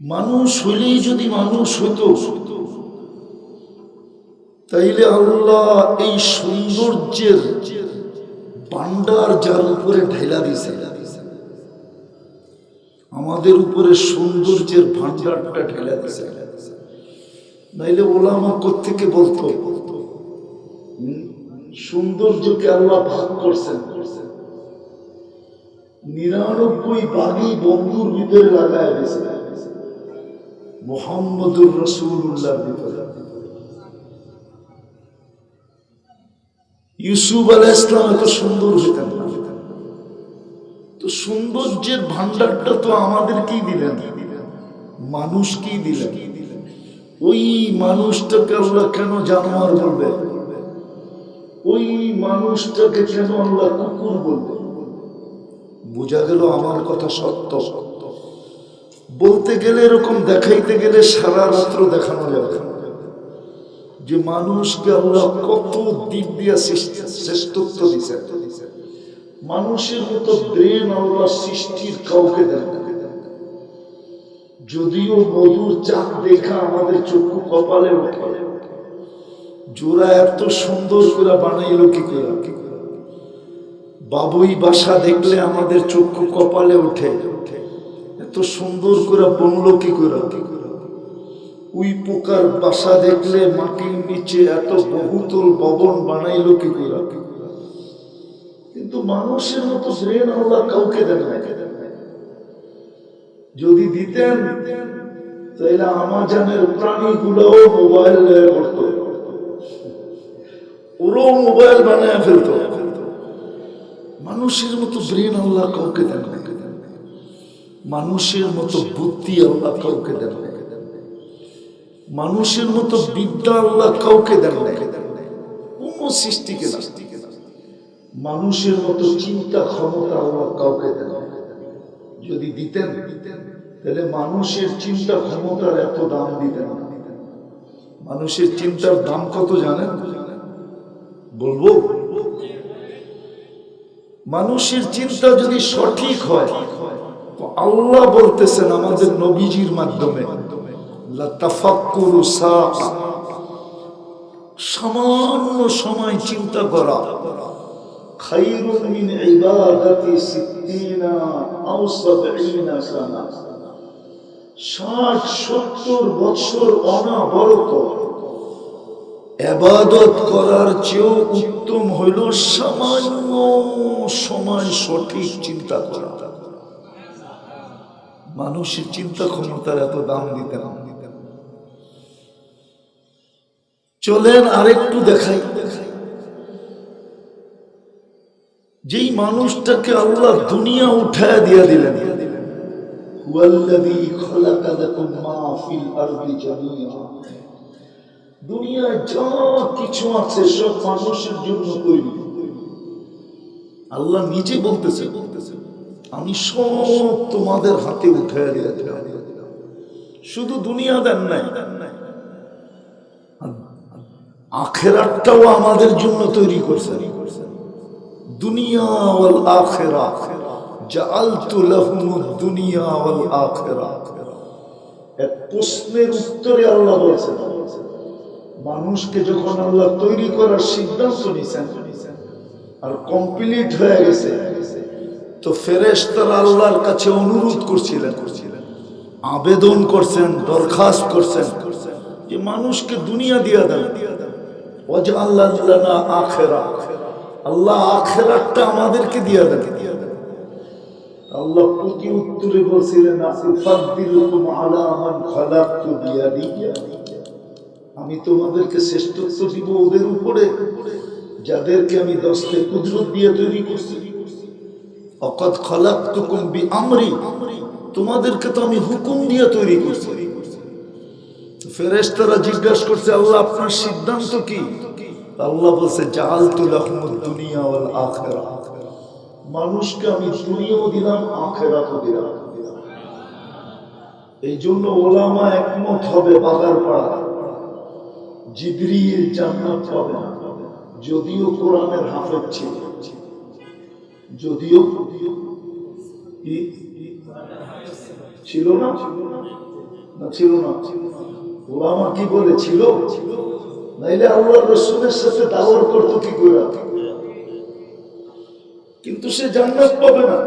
মানুষ হইলেই যদি মানুষ হইতো তাইলে আল্লাহ এই সৌন্দর্যের পান্ডার যার উপরে ঢেলা দিছে আমাদের উপরে সৌন্দর্যের ভান্ডারটা ঢেলা দিছে নাইলে ওলামা থেকে বলতো হুম, সৌন্দর্যকে আল্লাহ ভাগ করছেন। নিরানব্বই বাগি বন্ধুর ভিতরে লাগায় দিয়েছে। মোহাম্মদুর রসুল্লাহ ইউসুফ আলাহ ইসলাম এত সুন্দর হইতেন না তো সৌন্দর্যের ভান্ডারটা তো আমাদেরকেই দিলেন। মানুষকেই দিলেন। ওই মানুষটাকে আল্লাহ কেন জানোয়ার বলবে? ওই মানুষটাকে কেন আল্লাহ কুকুর বলবে? বোঝা গেল আমার কথা সত্য সত্য। বলতে গেলে এরকম দেখাইতে গেলে সারা রাত্র দেখানো যাবে। যে মানুষকে আল্লাহ কত দিক দিয়া শ্রেষ্ঠত্ব দিছে। মানুষের মতো ব্রেন আল্লাহ সৃষ্টির কাউকে দেন যদিও মধুর চাঁদ দেখা আমাদের চক্ষু কপালে ওঠে। জোড়া এত সুন্দর করে বানাইলো কি করে? বাবুই বাসা দেখলে আমাদের চক্ষু কপালে ওঠে। এত সুন্দর করে বনলো কি করে? উই পোকার বাসা দেখলে মাটির নিচে এত বহুতল ভবন বানাইলো কি করে? কিন্তু মানুষের মতো ব্রেন আল্লাহ কাউকে দেন যদি দিতেন তাহলে আমাজানের প্রাণীগুলোও মোবাইল করতো ওরাও মোবাইল বানায় ফেলতো। মানুষের মতো ব্রেন আল্লাহ কাউকে দেন মানুষের মতো বুদ্ধি আল্লাহ কাউকে দেন মানুষের মতো বিদ্যা আল্লাহ কাউকে দেন কোন সৃষ্টিকে মানুষের মতো চিন্তা ক্ষমতা আল্লাহ কাউকে দেন যদি দিতেন, তাহলে মানুষের চিন্তা ক্ষমতার এত দাম দিতেন মানুষের চিন্তার দাম কত জানেন? বলব, মানুষের চিন্তা যদি সঠিক হয় আল্লাহ বলতেছেন আমাদের নবীজির মাধ্যমে সামান্য সময় চিন্তা করা। ষাট, সত্তর বছর অনাবরত। এবাদত করার চেয়েও উত্তম হইল সামান্য সময় সঠিক চিন্তা করা। মানুষের চিন্তা ক্ষমতার এত দাম দিতে না। চলেন আরেকটু দেখাই। যেই মানুষটাকে আল্লাহ দুনিয়া উঠায় দিয়ে দিলেন। আল্লাহ নিজে বলতেছে আমি সব তোমাদের হাতে উঠে শুধু দুনিয়া দেন নাই আখেরাতটাও আমাদের জন্য তৈরি করছে। দুনিয়া এক প্রশ্নের উত্তরে আল্লাহ বলছেন, মানুষকে যখন আল্লাহ তৈরি করার সিদ্ধান্ত নিছেন, আর কমপ্লিট হয়ে গেছে তো ফেরেশতারা আল্লাহর কাছে অনুরোধ করছিলেন। আবেদন করছেন, দরখাস্ত করছেন যে মানুষকে দুনিয়া দিয়া দেন ওজা আল্লাহ আখেরা। আল্লাহ আখেরাতটা আমাদেরকে দিয়া দেন। আল্লাহ প্রতি উত্তরে বলছিলেন আমি তোমাদেরকে শ্রেষ্ঠত্ব দিব ওদের উপরে, যাদেরকে আমি দশকে কুদরত দিয়ে তৈরি করছি। অকদ খলাকতুকুম বিআমরি। তোমাদেরকে তো আমি হুকুম দিয়ে তৈরি করছি। ফেরেশতারা জিজ্ঞাসা করছে, আল্লাহ, আপনার সিদ্ধান্ত কি? আল্লাহ বলছে লাহুমুদ দুনিয়া আখিরা। মানুষকে আমি দুনিয়াও দিলাম, আখেরাতও দিলাম। এই জন্য ওলামা একমত হবে বাগার পাড়া জিবরিল জান্নাত যদিও কোরআনের হাফেজ ছিল। যদিও ছিল না? না, ছিল না। ওলামা কি বলে ছিল নাইলে আল্লাহ রসুলের সাথে দাওয়ার করতো কি করে কিন্তু সে জান্নাত পাবে না।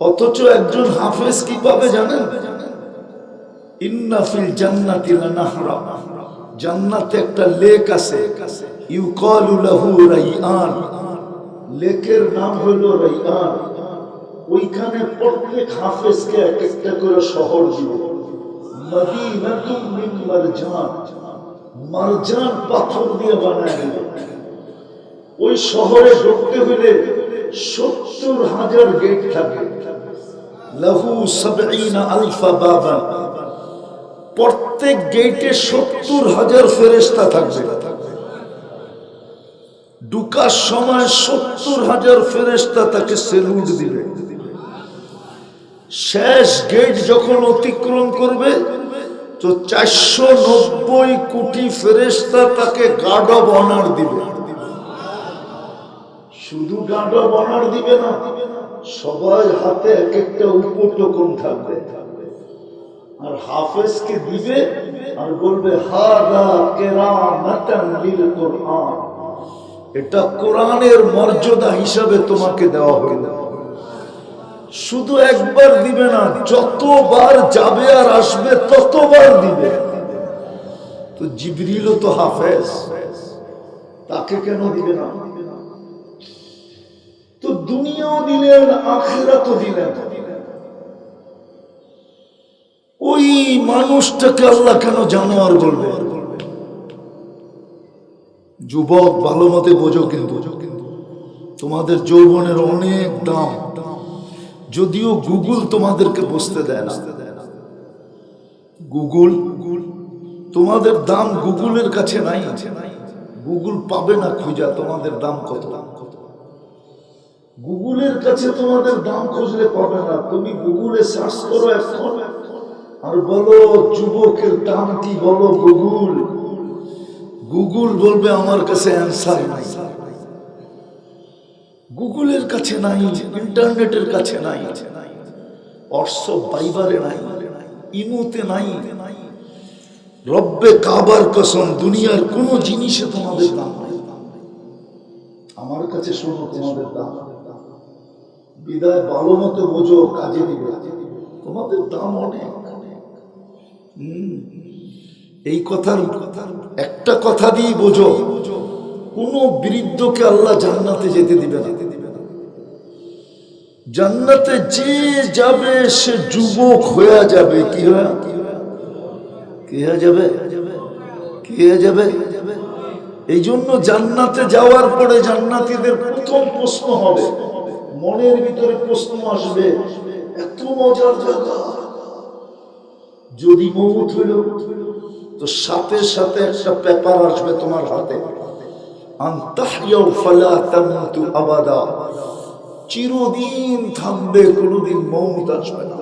অথচ একজন হাফেজ কি পাবে জানেন? ইন্নাফিল জান্নাতি লানাহরা। জান্নাতে একটা লেক আছে। ইউকালু লাহু রাইআন। লেকের নাম হলো রাইআন ওইখানে প্রত্যেক হাফেজকে এক একটা করে শহর দিব। মদিনাতুম মিন মারজান। মারজান পাথর দিয়ে বানায় দিল। ওই শহরে ঢুকতে হইলে সত্তর হাজার গেট থাকে। আলফা বাবা। প্রত্যেক গেটে সত্তর হাজার ফেরেস্তা থাকবে। ঢুকার সময় সত্তর হাজার ফেরেস্তা তাকে সেলুট দিবে। শেষ গেট যখন অতিক্রম করবে, তো চারশো নব্বই কোটি ফেরেস্তা তাকে গার্ড অব অনার দিবে। শুধু গার্ড অব অনার দিবে না সবার হাতে এক একটা উপটোকন থাকবে। আর হাফেজকে দিবে আর বলবে, হাদা কেরামাতান লিল কোরআন। এটা কোরআনের মর্যাদা হিসাবে তোমাকে দেওয়া হইল শুধু একবার দিবে না, যতবার যাবে আর আসবে, ততবার দিবে। তো জিবরিলও তো হাফেজ, তাকে কেন দিবে না? তো দুনিয়াও দিলেন, আখেরাতও দিলেন। ওই মানুষটাকে আল্লাহ কেন জানোয়ার বলবে? যুবক ভালো মতে বোঝো কিন্তু। তোমাদের যৌবনের অনেক দাম যদিও গুগল তোমাদেরকে বসতে দেয় না। গুগল, তোমাদের দাম গুগলের কাছে নাই। গুগল পাবে না খুঁজা তোমাদের দাম কত। গুগলের কাছে তোমাদের দাম খুঁজলে পাবে না। তুমি গুগলে সার্চ করো এখন। আর বলো, যুবকের দাম কি বলো গুগল? গুগল বলবে আমার কাছে অ্যান্সার নাই। গুগলের কাছে নাই, ইন্টারনেটের কাছে নাই, হোয়াটসঅ্যাপ বাইবারে নাই, ইমোতে নাই। রব্বে কাবার কসম, দুনিয়ার কোন জিনিসে তোমাদের দাম আমার কাছে শোনো তোমাদের দাম। বিদায় ভালো মতো বোঝো, কাজে দিবে। তোমাদের দাম অনেক। হুম। এই কথার একটা কথা দিয়ে বোঝো, কোন বৃদ্ধকে আল্লাহ জান্নাতে যেতে দিবে না। জান্নাতে যে যাবে, সে যুবক হয়ে যাবে, কি হয়ে? কি হয়ে যাবে? কি হয়ে যাবে? এই জন্য জান্নাতে যাওয়ার পরে জান্নাতীদের প্রথম প্রশ্ন হবে, মনের ভিতরে প্রশ্ন আসবে, এত মজার জায়গা। যদি মৌত হইল তো সাথে সাথে একটা পেপার আসবে তোমার হাতে। আবাদা। চিরদিন থামবে, কোনোদিন মৌত আসবে না।